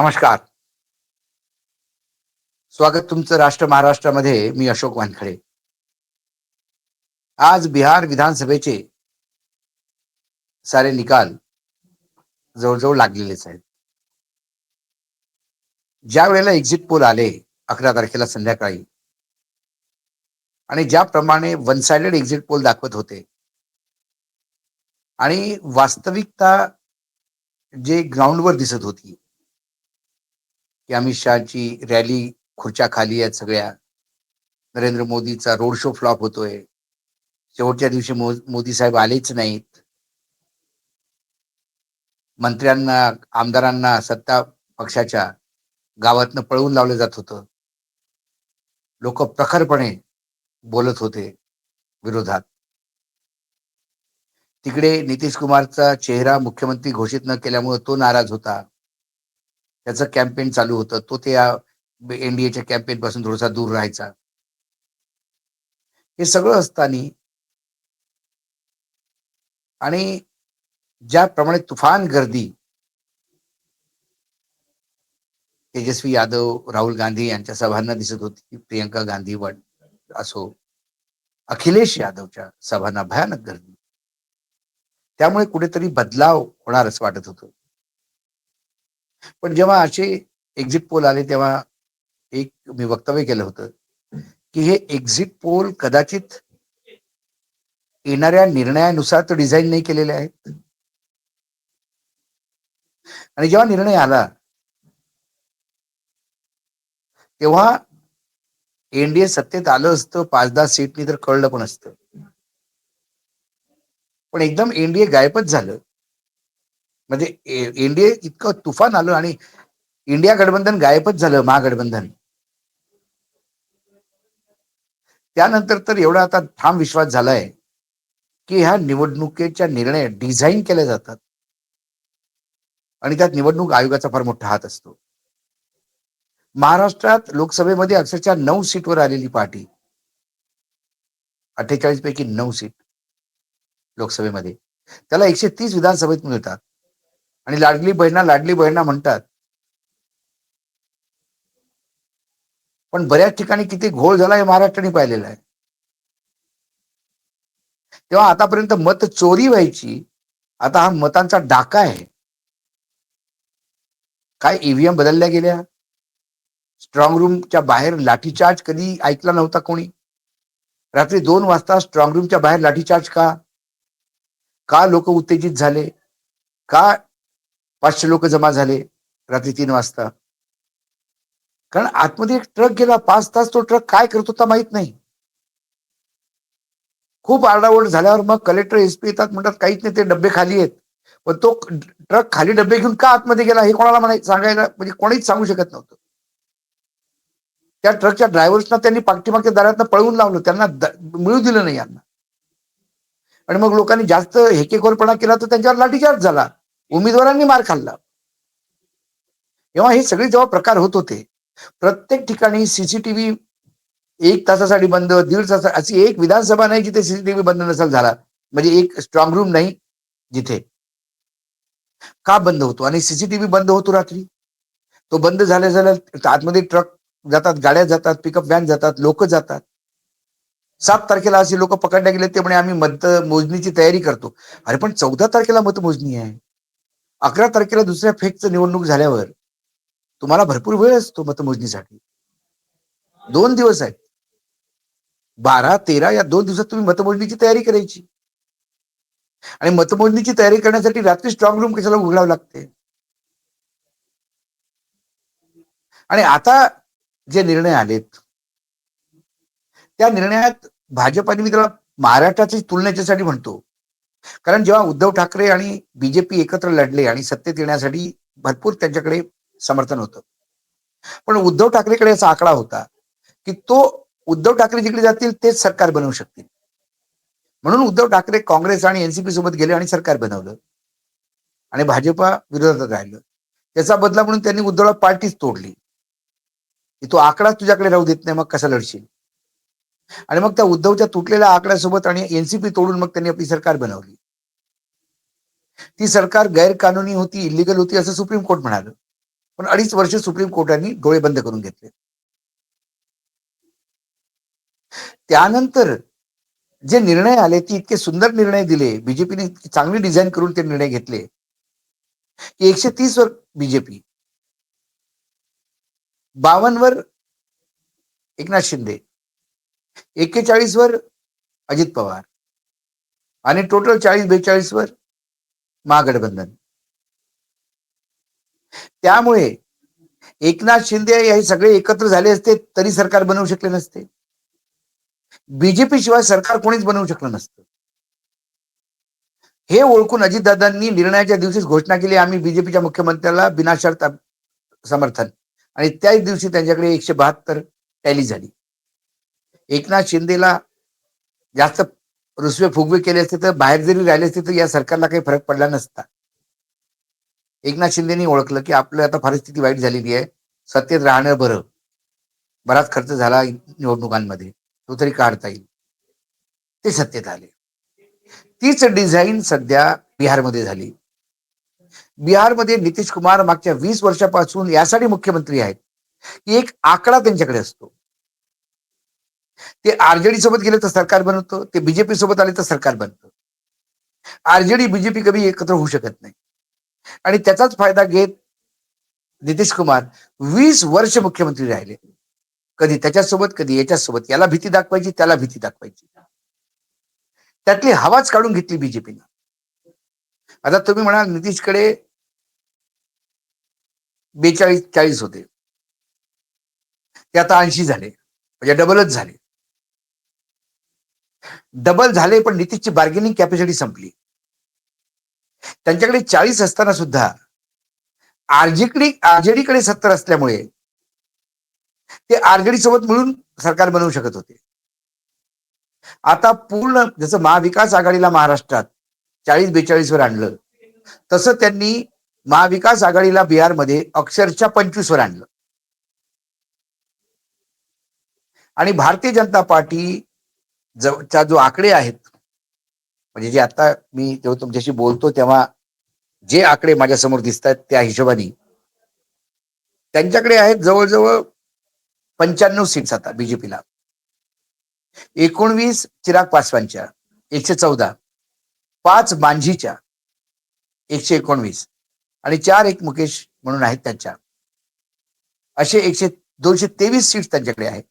नमस्कार. स्वागत तुमचं राष्ट्र महाराष्ट्रामध्ये मी अशोक वानखडे. आज बिहार विधानसभेचे सारे निकाल जवळजवळ लागलेलेच आहेत. ज्या वेळेला एक्झिट पोल आले अकरा तारखेला संध्याकाळी आणि ज्याप्रमाणे वन साइडेड एक्झिट पोल दाखवत होते आणि वास्तविकता जे ग्राउंडवर दिसत होती की अमित शहाची रॅली खुर्च्या खाली आहेत सगळ्या. नरेंद्र मोदीचा रोड शो फ्लॉप होतोय. शेवटच्या दिवशी मोदी साहेब आलेच नाहीत. मंत्र्यांना आमदारांना सत्ता पक्षाच्या गावातनं पळवून लावलं जात होतं. लोक प्रखरपणे बोलत होते विरोधात. तिकडे नितीश कुमारचा चेहरा मुख्यमंत्री घोषित न केल्यामुळे तो नाराज होता. त्याचं कॅम्पेन चालू होतं. तो त्या एनडीएच्या कॅम्पेन पासून थोडासा दूर राहायचा. हे सगळं असताना आणि ज्याप्रमाणे तुफान गर्दी तेजस्वी यादव राहुल गांधी यांच्या सभांना दिसत होती प्रियंका गांधी असो अखिलेश यादवच्या सभांना भयानक गर्दी. त्यामुळे कुठेतरी बदलाव होणार असं वाटत होतं. पण जेव्हा असे एक्झिट पोल आले तेव्हा एक मी वक्तव्य केलं होतं की हे एक्झिट पोल कदाचित येणाऱ्या निर्णयानुसार तो डिझाईन नाही केलेले आहेत. आणि जेव्हा निर्णय आला तेव्हा एनडीए सत्तेत आलं असतं पाच दहा सीटनी तर कळलं पण असतं. पण एकदम एनडीए गायबच झालं. म्हणजे एनडीए इतकं तुफान आलं आणि इंडिया गठबंधन गायबच झालं महागठबंधन. त्यानंतर तर एवढा आता ठाम विश्वास झालाय की ह्या निवडणुकीच्या निर्णय डिझाईन केले जातात. आणि त्यात निवडणूक आयोगाचा फार मोठा हात असतो. महाराष्ट्रात लोकसभेमध्ये अक्षरशः नऊ सीटवर आलेली पार्टी. अठ्ठेचाळीस पैकी नऊ सीट लोकसभेमध्ये. त्याला एकशे तीस विधानसभेत मिळतात. आणि लाडली बहिणा लाडली बहिणा म्हणतात. पण बऱ्याच ठिकाणी किती घोळ झाला हे महाराष्ट्राने पाहिलेलं आहे. तेव्हा आतापर्यंत मत चोरी व्हायची आता हा मतांचा डाका आहे. काय ईव्हीएम बदलल्या गेल्या? स्ट्रॉंग रूमच्या बाहेर लाठीचार्ज कधी ऐकला नव्हता कोणी? रात्री दोन वाजता स्ट्रॉंग रूमच्या बाहेर लाठीचार्ज का? का लोक उत्तेजित झाले? का पाचशे लोक जमा झाले रात्री तीन वाजता. कारण आतमध्ये एक ट्रक गेला पाच तास तो ट्रक काय करत होता माहीत नाही. खूप आरडाओरड झाल्यावर मग कलेक्टर एसपी येतात म्हणतात काहीच नाही ते डबे खाली आहेत. पण तो ट्रक खाली डबे घेऊन का आतमध्ये गेला हे कोणाला म्हणाय सांगायला म्हणजे कोणीच सांगू शकत नव्हतं. त्या ट्रकच्या ड्रायव्हर्सना त्यांनी पाठीमागच्या दारातनं पळवून लावलं त्यांना मिळू दिलं नाही यांना. आणि मग लोकांनी जास्त हेकेखोरपणा केला तर त्यांच्यावर लाठीचार्ज झाला. उमेदवारांनी मार खाल्ला. तेव्हा हे सगळे जेव्हा प्रकार होत होते प्रत्येक ठिकाणी सीसीटीव्ही एक तासासाठी बंद दीड तास अशी एक विधानसभा नाही जिथे सीसीटीव्ही बंद नसेल झाला. म्हणजे एक स्ट्रॉंग रूम नाही जिथे. का बंद होतो? आणि सीसीटीव्ही बंद होतो रात्री. तो बंद झाल्या झाल्या आतमध्ये ट्रक जातात गाड्या जातात पिकअप व्हॅन जातात लोक जातात. सात तारखेला असे लोक पकडल्या गेले ते म्हणे आम्ही मत मोजणीची तयारी करतो. अरे पण चौदा तारखेला मतमोजणी आहे. अकरा तारखेला दुसऱ्या फेकचं निवडणूक झाल्यावर तुम्हाला भरपूर वेळ असतो मतमोजणीसाठी. दोन दिवस आहेत. बारा तेरा या दोन दिवसात तुम्ही मतमोजणीची तयारी करायची. आणि मतमोजणीची तयारी करण्यासाठी रात्री स्ट्रॉंग रूम कशाला उघडावं लागते? आणि आता जे निर्णय आलेत त्या निर्णयात भाजपाने मी त्याला महाराष्ट्राची तुलनेच्यासाठी म्हणतो. कारण जेव्हा उद्धव ठाकरे आणि बीजेपी एकत्र लढले आणि सत्तेत येण्यासाठी भरपूर त्यांच्याकडे समर्थन होतं. पण उद्धव ठाकरेकडे असा आकडा होता की तो उद्धव ठाकरे जिकडे जातील तेच सरकार बनवू शकतील. म्हणून उद्धव ठाकरे काँग्रेस आणि एनसीपी सोबत गेले आणि सरकार बनवलं. आणि भाजपा विरोधात राहिलं. त्याचा बदला म्हणून त्यांनी उद्धवला पार्टीच तोडली. की तो आकडा तुझ्याकडे राहू देत नाही मग कसा लढशील? आणि मग त्या उद्धवच्या तुटलेल्या आकड्यासोबत आणि एनसीपी तोडून मग त्यांनी आपली सरकार बनवली. ती सरकार गैरकानूनी होती इलिगल होती असं सुप्रीम कोर्ट म्हणालं. पण अडीच वर्ष सुप्रीम कोर्टाने डोळे बंद करून घेतले. त्यानंतर जे निर्णय आले ते इतके सुंदर निर्णय दिले बीजेपीने चांगली डिझाईन करून ते निर्णय घेतले की एकशे तीस वर बीजेपी बावन्न वर एकनाथ शिंदे एक्केचाळीस वर अजित पवार आणि टोटल चाळीस बेचाळीस वर महागठबंधन. त्यामुळे एकनाथ शिंदे हे सगळे एकत्र झाले असते तरी सरकार बनवू शकले नसते. बीजेपी शिवाय सरकार कोणीच बनवू शकलं नसतं. हे ओळखून अजितदादांनी निर्णयाच्या दिवशीच घोषणा केली आम्ही बीजेपीच्या मुख्यमंत्र्याला बिनाशर्त समर्थन. आणि त्याच दिवशी त्यांच्याकडे एकशे बहात्तर टॅली झाली. एकनाथ शिंदेला जास्त रुसवे फुगवे केले असते तर बाहेर जरी राहिले असते तर या सरकारला काही फरक पडला नसता. एकनाथ शिंदेनी ओळखलं की आपलं आता परिस्थिती वाईट झालेली आहे. सत्तेत राहणं बरं. बराच खर्च झाला निवडणुकांमध्ये. तो तरी काढता येईल. ते सत्तेत आले. तीच डिझाईन सध्या बिहारमध्ये झाली. बिहारमध्ये नितीश कुमार मागच्या वीस वर्षापासून यासाठी मुख्यमंत्री आहेत. की एक आकडा त्यांच्याकडे असतो. ते आरजेडी सोबत गेले तर सरकार बनवतो ते बीजेपी सोबत आले तर सरकार बनतं. आरजेडी बीजेपी कधी एकत्र होऊ शकत नाही. आणि त्याचाच फायदा घेत नितीश कुमार वीस वर्ष मुख्यमंत्री राहिले. कधी त्याच्यासोबत कधी याच्यासोबत. याला भीती दाखवायची त्याला भीती दाखवायची. त्यातली हवाच काढून घेतली बीजेपीनं. आता तुम्ही म्हणाल नितीशकडे बेचाळीस चाळीस होते. ते आता ऐंशी झाले. म्हणजे डबलच झाले. डबल झाले पण नितीशची बार्गेनिंग कॅपॅसिटी संपली. त्यांच्याकडे चाळीस असताना सुद्धा आरजेडी आरजेडीकडे सत्तर असल्यामुळे ते आरजेडी सोबत मिळून सरकार बनवू शकत होते. आता पूर्ण जसं महाविकास आघाडीला महाराष्ट्रात चाळीस बेचाळीसवर आणलं तसं त्यांनी महाविकास आघाडीला बिहारमध्ये अक्षरशः पंचवीसवर आणलं. आणि भारतीय जनता पार्टी जवळचा जो आकडे आहेत म्हणजे जे आता मी जेव्हा तुमच्याशी बोलतो तेव्हा जे आकडे माझ्यासमोर दिसत आहेत त्या हिशोबाने त्यांच्याकडे आहेत जवळजवळ पंच्याण्णव सीट्स आता बीजेपीला एकोणवीस चिराग पासवानच्या एकशे चौदा. पाच मांझीच्या एकशे एकोणवीस. आणि चार एक मुकेश म्हणून आहेत त्यांच्या. असे एकशे दोनशे तेवीस सीट्स त्यांच्याकडे आहेत.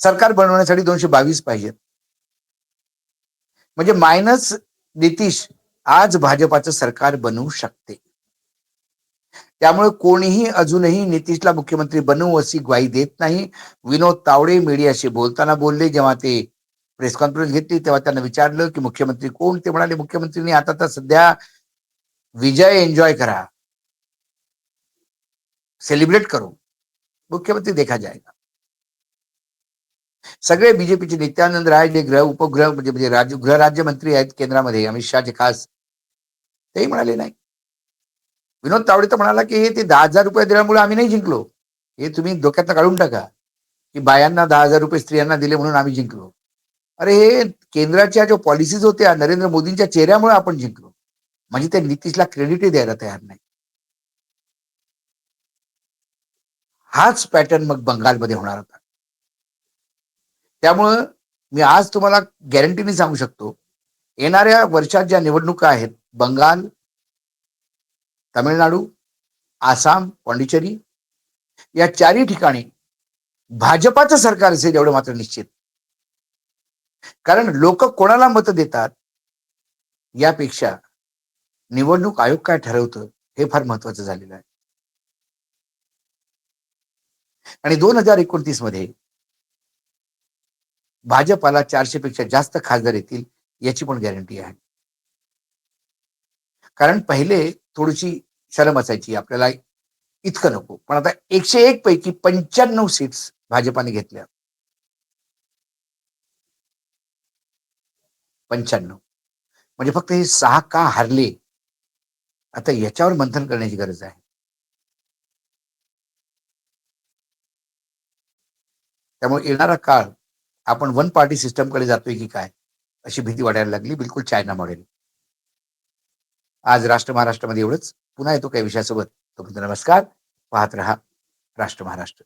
सरकार बनवण्यासाठी दोनशे बावीस पाहिजेत. म्हणजे मायनस नितीश आज भाजपाचं सरकार बनवू शकते. त्यामुळे कोणीही अजूनही नितीशला मुख्यमंत्री बनवू अशी ग्वाही देत नाही. विनोद तावडे मीडियाशी बोलताना बोलले जेव्हा ते प्रेस कॉन्फरन्स घेतली तेव्हा त्यांना विचारलं की मुख्यमंत्री कोण? ते म्हणाले मुख्यमंत्रीने आता तर सध्या विजय एन्जॉय करा. सेलिब्रेट करू. मुख्यमंत्री देखा जाएगा. सगळे बीजेपीचे नित्यानंद राय जे गृह उपगृह म्हणजे म्हणजे राज्य गृह राज्यमंत्री आहेत केंद्रामध्ये अमित शहाचे खास. तेही म्हणाले नाही. विनोद तावडे तर म्हणाला की हे ते दहा हजार रुपये दिल्यामुळे आम्ही नाही जिंकलो. हे तुम्ही डोक्यातनं काढून टाका. की बायांना दहा हजार रुपये स्त्रियांना दिले म्हणून आम्ही जिंकलो. अरे हे केंद्राच्या ज्या पॉलिसीज होत्या नरेंद्र मोदींच्या चेहऱ्यामुळे आपण जिंकलो. म्हणजे ते नितीशला क्रेडिटही द्यायला तयार नाही. हाच पॅटर्न मग बंगालमध्ये होणार होता. त्यामुळं मी आज तुम्हाला गॅरंटीने सांगू शकतो येणाऱ्या वर्षात ज्या निवडणुका आहेत बंगाल तामिळनाडू आसाम पॉंडिचेरी या चारही ठिकाणी भाजपाचं सरकार असेल एवढं मात्र निश्चित. कारण लोक कोणाला मत देतात यापेक्षा निवडणूक आयोग काय ठरवतं हे फार महत्वाचं झालेलं आहे. आणि दोन हजार एकोणतीसमध्ये भाजपाला चारशे पेक्षा जास्त खासदार येतील याची पण गॅरंटी आहे. कारण पहिले थोडीशी शरम असायची आपल्याला इतकं नको. पण आता एकशे एक पैकी पंच्याण्णव सीट्स भाजपाने घेतल्या. पंच्याण्णव. म्हणजे फक्त हे सहा का हारले आता याच्यावर मंथन करण्याची गरज आहे. त्यामुळे येणारा काळ आपण वन पार्टी सिस्टमकडे जातोय की काय? अशी भीती वाटायला लागली बिलकुल चायना मॉडेल आज राष्ट्र महाराष्ट्रामध्ये एवढंच. पुन्हा येतो काही विषयासोबत. तोपर्यंत नमस्कार. पाहत रहा राष्ट्र महाराष्ट्र.